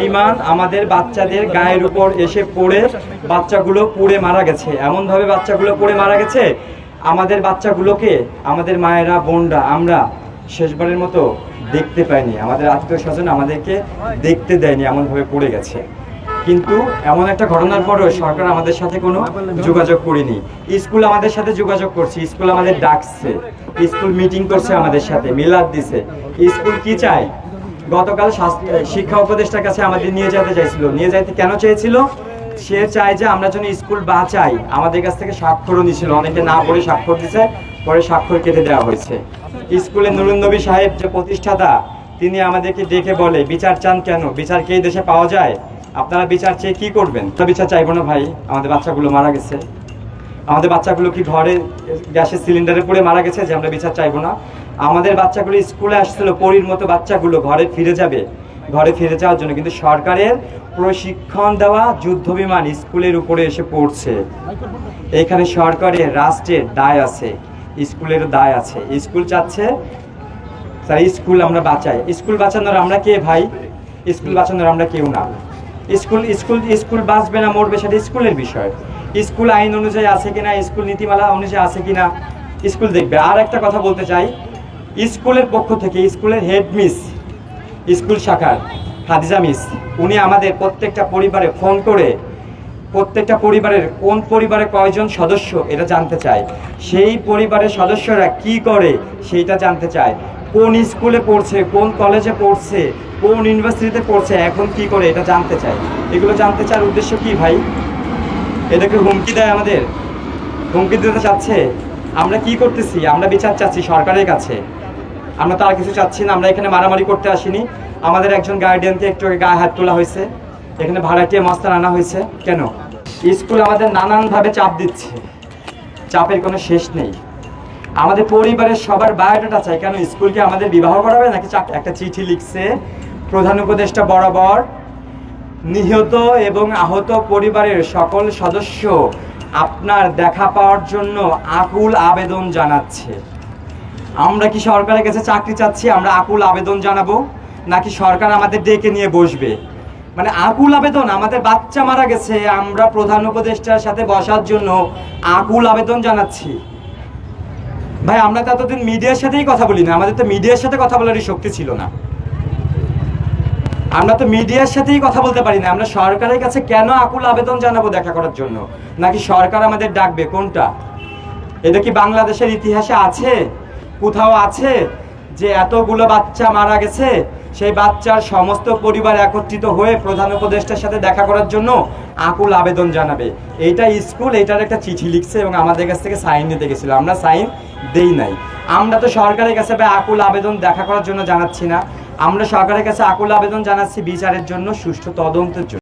বিমান আমাদের বাচ্চাদের গায়ের উপর এসে পড়ে বাচ্চাগুলো পুড়ে মারা গেছে। এমন ভাবে বাচ্চাগুলো পুড়ে মারা গেছে, আমাদের বাচ্চাগুলোকে আমাদের মায়েরা, বোনরা আমরা শেষবারের মতো দেখতে পাইনি। আমাদের আত্মীয় স্বজন আমাদেরকে দেখতে দেয়নি এমন ভাবে পড়ে গেছে। কিন্তু এমন একটা ঘটনার পরেও সরকার আমাদের সাথে কোনো যোগাযোগ করেনি। স্কুল আমাদের সাথে যোগাযোগ করছে, স্কুল আমাদের ডাকছে, স্কুল মিটিং করছে আমাদের সাথে, মিলাদ দিছে। স্কুল কি চায়? গতকাল শিক্ষা উপদেষ্টার কাছে আমাদের নিয়ে যেতে চাইছিল। নিয়ে যাইতে কেন চেয়েছিল? সে চায় যে আমরা যেন স্কুল বাঁচাই। আমাদের কাছ থেকে স্বাক্ষরও নিছিল অনেকে না পড়ে স্বাক্ষর দিছে, পরে স্বাক্ষর কেটে দেওয়া হয়েছে। স্কুলে নুরুন নবী সাহেব যে প্রতিষ্ঠাতা, তিনি আমাদেরকে ডেকে বলে, বিচার চান কেন? বিচার কে দেশে পাওয়া যায়? আপনারা বিচার চেয়ে কি করবেন? তো বিচার চাইব না ভাই। আমাদের বাচ্চাগুলো মারা গেছে। আমাদের বাচ্চাগুলো কি ঘরে গ্যাসের সিলিন্ডারে পড়ে মারা গেছে যে আমরা বিচার চাইব না? আমাদের বাচ্চাগুলো স্কুলে আসছিল, পরীর মতো বাচ্চাগুলো ঘরে ফিরে যাবে, ঘরে ফিরে যাওয়ার জন্য। কিন্তু সরকারের প্রশিক্ষণ দেওয়া যুদ্ধ বিমান স্কুলের উপরে এসে পড়ছে। এখানে সরকারের রাষ্ট্রের দায় আছে, স্কুলের দায় আছে। স্কুল চাচ্ছে, স্যার, স্কুল আমরা বাঁচাই। স্কুল বাঁচানোর আমরা কে ভাই? স্কুল বাঁচানোর আমরা কেউ না। স্কুল স্কুল স্কুল বাঁচবে না, মরবে সেটা স্কুলের বিষয়। স্কুল আইন অনুযায়ী আছে কিনা, স্কুল নীতিমালা অনুযায়ী আছে কিনা, স্কুল দেখবে। আর একটা কথা বলতে চাই, স্কুলের পক্ষ থেকে স্কুলের হেড মিস স্কুল শাখার হাদিজা মিস উনি আমাদের প্রত্যেকটা পরিবারে ফোন করে, প্রত্যেকটা পরিবারের কোন পরিবারে কয়জন সদস্য এটা জানতে চায়। সেই পরিবারের সদস্যরা কি করে সেইটা জানতে চায়। কোন স্কুলে পড়ছে, কোন কলেজে পড়ছে, কোন ইউনিভার্সিটিতে পড়ছে, এখন কি করে এটা জানতে চায়। এগুলো জানতে চাওয়ার উদ্দেশ্য কি ভাই? এটাকে হুমকি দেয় আমাদের। হুমকি দিতে চাচ্ছে। আমরা কি করতেছি? আমরা বিচার চাচ্ছি সরকারের কাছে। আমরা তো আর কিছু চাচ্ছি না। আমরা এখানে মারামারি করতে আসিনি। আমাদের একজন গার্ডিয়ানকে একটু গায়ে হাত তোলা হয়েছে। এখানে ভাড়াটিয়া মাস্টার আনা হয়েছে। কেন? স্কুল আমাদের নানানভাবে চাপ দিচ্ছে। চাপের কোনো শেষ নেই। আমাদের পরিবারের সবার বায়োডাটা চাই। কেন? স্কুলকে আমাদের বিবাহ করাবে নাকি একটা চিঠি লিখছে প্রধান উপদেষ্টা বরাবর? নিহত এবং আহত পরিবারের সকল সদস্য আপনার দেখা পাওয়ার জন্য আকুল আবেদন জানাচ্ছে। আমরা কি সরকারের কাছে চাকরি চাচ্ছি? আমরা আকুল আবেদন জানাব? নাকি সরকার আমাদের ডেকে নিয়ে বসবে? মানে আকুল আবেদন, আমাদের বাচ্চা মারা গেছে, আমরা প্রধান উপদেষ্টার সাথে বসার জন্য আকুল আবেদন জানাচ্ছি। ভাই, আমরা তো এতদিন মিডিয়ার সাথেই কথা বলি না আমাদের তো মিডিয়ার সাথে কথা বলারই শক্তি ছিল না। আমরা তো মিডিয়ার সাথেই কথা বলতে পারি না। আমরা সরকারের কাছে কেন আকুল আবেদন জানাব দেখা করার জন্য? নাকি সরকার আমাদের ডাকবে? কোনটা? এটা কি বাংলাদেশের ইতিহাসে আছে? কোথাও আছে? যে এতগুলো বাচ্চা মারা গেছে, সেই বাচ্চার সমস্ত পরিবার একত্রিত হয়ে প্রধান উপদেষ্টার সাথে দেখা করার জন্য আকুল আবেদন জানাবে। এইটা স্কুল, এইটার একটা চিঠি লিখছে এবং আমাদের কাছ থেকে সাইন নিতে গেছিল। আমরা সাইন দেই নাই। আমরা তো সরকারের কাছে আকুল আবেদন দেখা করার জন্য জানাচ্ছি না। আমরা সরকারের কাছে আকুল আবেদন জানাচ্ছি বিচারের জন্য সুষ্ঠু তদন্তের জন্য।